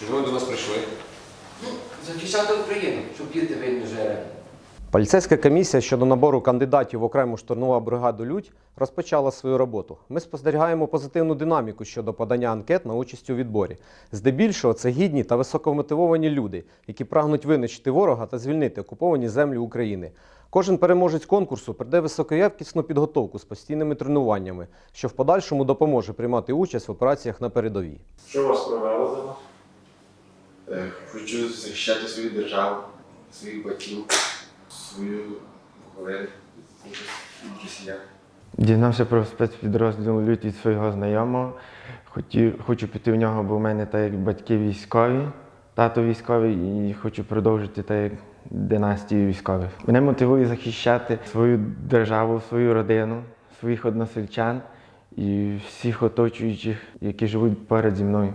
Чому ви до нас прийшли? Ну, захищати Україну, щоб діти вільно жили. Поліцейська комісія щодо набору кандидатів в окрему штурмову бригаду Людь розпочала свою роботу. Ми спостерігаємо позитивну динаміку щодо подання анкет на участь у відборі. Здебільшого це гідні та високомотивовані люди, які прагнуть винищити ворога та звільнити окуповані землі України. Кожен переможець конкурсу прийде високоякісну підготовку з постійними тренуваннями, що в подальшому допоможе приймати участь в операціях на передовій. Що вас привело до нас? Е, Хочу захищати свою державу, своїх батьків, свою від росіян. Дізнався про спецпідрозділ лють від свого знайомого. Хотів, хочу піти в нього, бо в мене так як батьки військові, тато військовий, і хочу продовжити так як династію військових. Мене мотивує захищати свою державу, свою родину, своїх односельчан і всіх оточуючих, які живуть поряд зі мною.